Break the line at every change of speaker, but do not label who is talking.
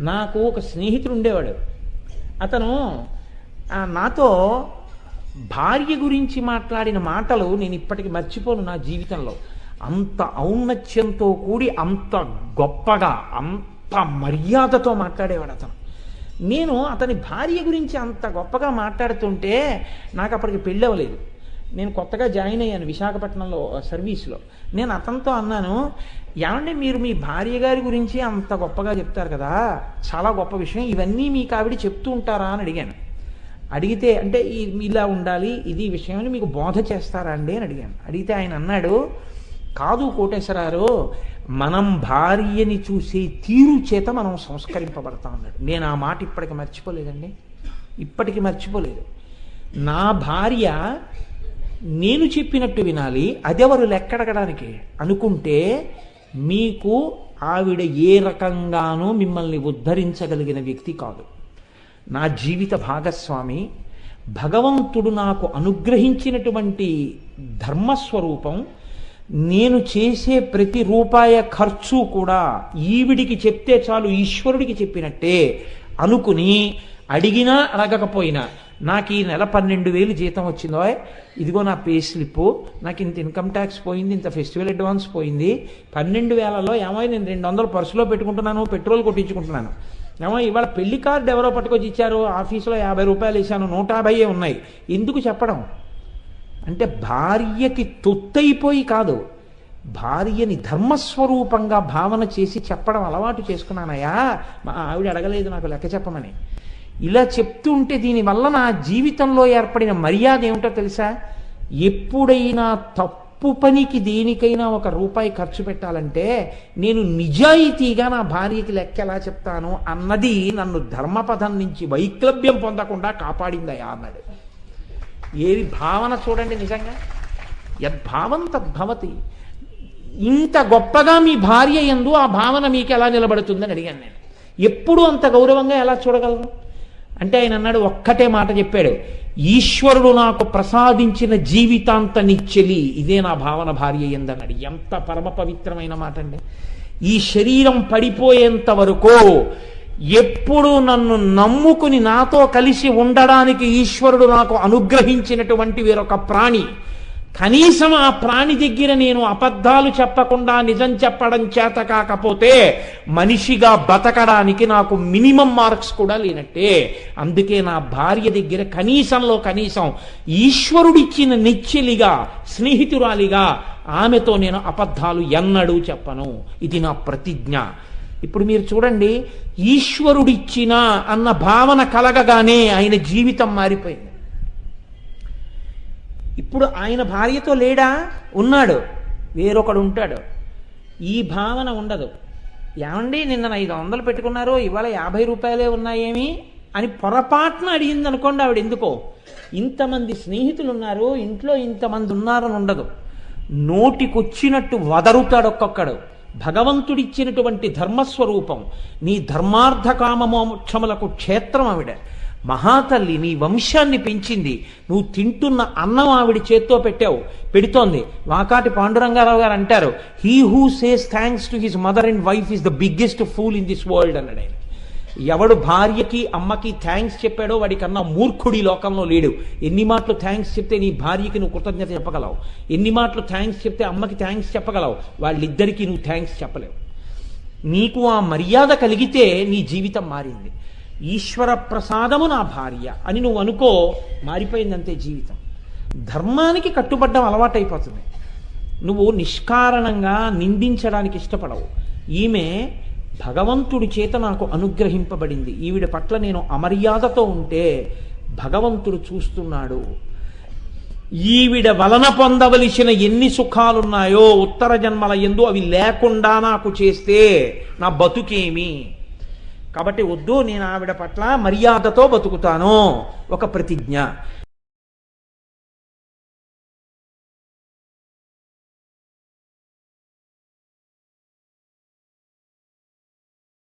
నాకు ఒక స్నేహితుడు ఉండేవాడు. అతను నాతో భార్య గురించి మాట్లాడిన మాటలు నేను ఇప్పటికి మర్చిపోను నా జీవితంలో. అంత ఔన్నత్యంతో కూడి అంత గొప్పగా అంత మర్యాదతో మాట్లాడేవాడు అతను. నేను అతని భార్య గురించి అంత గొప్పగా మాట్లాడుతుంటే నాకు అప్పటికి పెళ్ళి అవ్వలేదు. నేను కొత్తగా జాయిన్ అయ్యాను విశాఖపట్నంలో సర్వీస్లో. నేను అతనితో అన్నాను ఏమంటే మీరు మీ భార్య గారి గురించి అంత గొప్పగా చెప్తారు కదా చాలా గొప్ప విషయం ఇవన్నీ మీకు ఆవిడ చెప్తూ ఉంటారా? అని అడిగాను. అడిగితే అంటే ఇలా ఉండాలి ఇది విషయం మీకు బోధ చేస్తారా అండి? అని అడిగాను. అడిగితే ఆయన అన్నాడు కాదు కోటేశ్వరారు మనం భార్యని చూసే తీరు చేత మనం సంస్కరింపబడతా ఉన్నాడు నేను ఆ మాట ఇప్పటికి మర్చిపోలేదండి. ఇప్పటికి మర్చిపోలేదు. నా భార్య నేను చెప్పినట్టు వినాలి అదెవరు లెక్కడగడానికి? అనుకుంటే మీకు ఆవిడ ఏ రకంగానూ మిమ్మల్ని ఉద్ధరించగలిగిన వ్యక్తి కాదు. నా జీవిత భాగస్వామి భగవంతుడు నాకు అనుగ్రహించినటువంటి ధర్మస్వరూపం నేను చేసే ప్రతి రూపాయ ఖర్చు కూడా ఈవిడికి చెప్తే చాలు ఈశ్వరుడికి చెప్పినట్టే అనుకుని అడిగినా అడగకపోయినా నాకు ఈ నెల పన్నెండు వేలు జీతం వచ్చిందో. ఇదిగో నా పే స్లిప్. నాకు ఇంత ఇన్కమ్ ట్యాక్స్ పోయింది ఇంత ఫెస్టివల్ అడ్వాన్స్ పోయింది. పన్నెండు వేలలో ఏమో నేను రెండు వందలు పర్సులో పెట్టుకుంటున్నాను పెట్రోల్ కొట్టించుకుంటున్నాను. ఏమో ఇవాళ పెళ్ళి కార్డు ఎవరో పట్టుకొచ్చి ఇచ్చారు. ఆఫీసులో యాభై రూపాయలు వేసాను నూట యాభైయే ఉన్నాయి. ఎందుకు చెప్పడం? అంటే భార్యకి తొత్తైపోయి కాదు. భార్యని ధర్మస్వరూపంగా భావన చేసి చెప్పడం అలవాటు చేసుకున్నానయ్యా. మా ఆవిడ అడగలేదు నాకు లెక్క చెప్పమని. ఇలా చెప్తుంటే దీనివల్ల నా జీవితంలో ఏర్పడిన మర్యాద ఏమిటో తెలుసా? ఎప్పుడైనా తప్పు పనికి దేనికైనా ఒక రూపాయి ఖర్చు పెట్టాలంటే నేను నిజాయితీగా నా భార్యకి లెక్క ఎలా చెప్తాను అన్నది నన్ను ధర్మపథం నుంచి వైక్లభ్యం పొందకుండా కాపాడిందయ్యా అన్నాడు. ఏది భావన చూడండి నిజంగా. యద్భావం తద్భవతి. ఇంత గొప్పగా మీ భార్య ఎందు ఆ భావన మీకు ఎలా నిలబడుతుందని అడిగాను నేను. ఎప్పుడు అంత గౌరవంగా ఎలా చూడగలరు అంటే ఆయన అన్నాడు ఒక్కటే మాట చెప్పాడు ఈశ్వరుడు నాకు ప్రసాదించిన జీవితాంత నిచ్చెలి ఇదే నా భావన భార్య ఎందన్నాడు. ఎంత పరమ పవిత్రమైన మాట అండి. ఈ శరీరం పడిపోయేంత వరకు ఎప్పుడు నన్ను నమ్ముకుని నాతో కలిసి ఉండడానికి ఈశ్వరుడు నాకు అనుగ్రహించినటువంటి వేరొక ప్రాణి కనీసం ఆ ప్రాణి దగ్గర నేను అబద్ధాలు చెప్పకుండా నిజం చెప్పడం చేత కాకపోతే మనిషిగా బతకడానికి నాకు మినిమం మార్క్స్ కూడా లేనట్టే. అందుకే నా భార్య దగ్గర కనీసంలో కనీసం ఈశ్వరుడిచ్చిన నిచ్చెలిగా స్నేహితురాలిగా ఆమెతో నేను అబద్ధాలు ఎన్నడూ చెప్పను. ఇది నా ప్రతిజ్ఞ. ఇప్పుడు మీరు చూడండి ఈశ్వరుడిచ్చిన అన్న భావన కలగగానే ఆయన జీవితం మారిపోయింది. ఇప్పుడు ఆయన భార్యతో లేడా? ఉన్నాడు. వేరొకడు ఉంటాడు. ఈ భావన ఉండదు. ఏమండి నిన్న ఐదు వందలు పెట్టుకున్నారు ఇవాళ యాభై రూపాయలే ఉన్నాయేమి? అని పొరపాటున అడిగింది అనుకోండి ఆవిడ ఎందుకో. ఇంతమంది స్నేహితులు ఉన్నారు ఇంట్లో ఇంతమంది ఉన్నారని ఉండదు. నోటికొచ్చినట్టు వదరుతాడు ఒక్కొక్కడు. భగవంతుడిచ్చినటువంటి ధర్మస్వరూపం నీ ధర్మార్థ కామమోక్షములకు క్షేత్రం ఆవిడ. మహాతల్లి నీ వంశాన్ని పెంచింది. నువ్వు తింటున్న అన్నం ఆవిడ చేత్తో పెట్టావు. పెడుతోంది. వాకాటి పాండురంగారావు గారు అంటారు he who says thanks to his mother and wife is the biggest fool in this world అన్నాడు ఆయన. ఎవడు భార్యకి అమ్మకి థ్యాంక్స్ చెప్పాడో వాడికన్నా మూర్ఖుడి లోకంలో లేడు. ఎన్ని మాటలు థ్యాంక్స్ చెప్తే నీ భార్యకి నువ్వు కృతజ్ఞత చెప్పగలవు? ఎన్ని మాటలు థ్యాంక్స్ చెప్తే అమ్మకి థ్యాంక్స్ చెప్పగలవు? వాళ్ళిద్దరికీ నువ్వు థ్యాంక్స్ చెప్పలేవు. నీకు ఆ మర్యాద కలిగితే నీ జీవితం మారింది. ఈశ్వర ప్రసాదము నా భార్య అని నువ్వు అనుకో మారిపోయిందంతే జీవితం. ధర్మానికి కట్టుబడ్డం అలవాటైపోతుంది. నువ్వు నిష్కారణంగా నిందించడానికి ఇష్టపడవు. ఈమె భగవంతుడి చేత నాకు అనుగ్రహింపబడింది. ఈవిడ పట్ల నేను అమర్యాదతో ఉంటే భగవంతుడు చూస్తున్నాడు. ఈవిడ వలన పొందవలసిన ఎన్ని సుఖాలున్నాయో ఉత్తర జన్మల ఎందు అవి లేకుండా నాకు చేస్తే నా బతుకేమి? కాబట్టి వద్దు నేను ఆవిడ పట్ల మర్యాదతో బతుకుతాను. ఒక ప్రతిజ్ఞ.